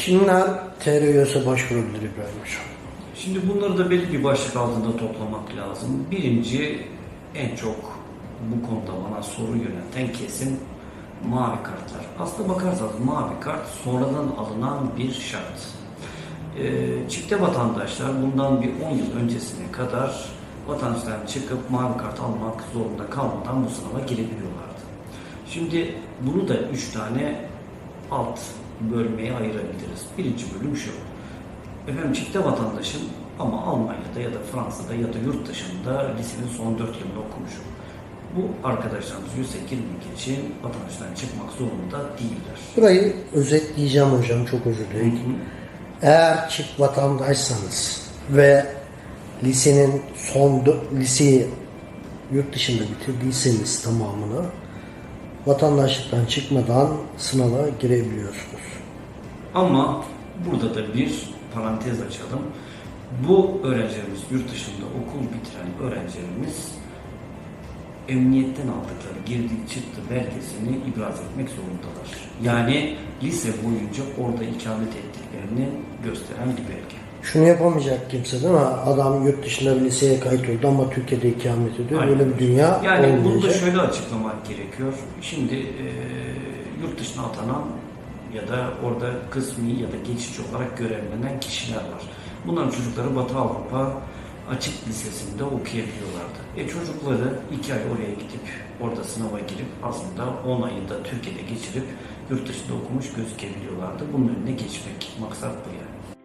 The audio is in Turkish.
Kimler TRYS'e başvurabilir İbrahim Hocam? Şimdi bunları da belli bir başlık altında toplamak lazım. Birinci en çok bu konuda bana soru yönelten kesim mavi kartlar. Aslına bakarsanız mavi kart sonradan alınan bir şart. Ee, çifte vatandaşlar bundan bir 10 yıl öncesine kadar vatandaştan çıkıp mavi kart almak zorunda kalmadan bu sınava girebiliyorlardı. Şimdi bunu da 3 tane alt bölmeye ayırabiliriz. Birinci bölüm şu. Efendim çifte vatandaşım ama Almanya'da ya da Fransa'da ya da yurt dışında lisenin son 4 yılını okumuşum. Bu arkadaşlarımız yüksek girmek için vatandaştan çıkmak zorunda değiller. Burayı özetleyeceğim hocam çok özür dilerim. Eğer çift vatandaşsanız ve lisenin son liseyi yurt dışında bitirdiyseniz tamamını vatandaşlıktan çıkmadan sınava girebiliyorsunuz. Ama burada da bir parantez açalım. Bu öğrencilerimiz, yurt dışında okul bitiren öğrencilerimiz emniyetten aldıkları girdi çıktı belgesini ibraz etmek zorundalar. Yani lise boyunca orada ikamet ettiklerini gösteren bir belge. Şunu yapamayacak kimse değil mi? Adam yurt dışında bir liseye kayıt oldu ama Türkiye'de ikamet ediyor. Aynen. Böyle bir dünya Yani bunu da olmayacak. şöyle açıklamak gerekiyor. Şimdi e, yurt dışına atanan ya da orada kısmi ya da geçici olarak görevlenen kişiler var. Bunların çocukları Batı Avrupa Açık Lisesi'nde okuyabiliyorlardı. E çocukları iki ay oraya gidip orada sınava girip aslında 10 ayı da Türkiye'de geçirip yurt dışında okumuş gözükebiliyorlardı. Bunun önüne geçmek maksat bu yani.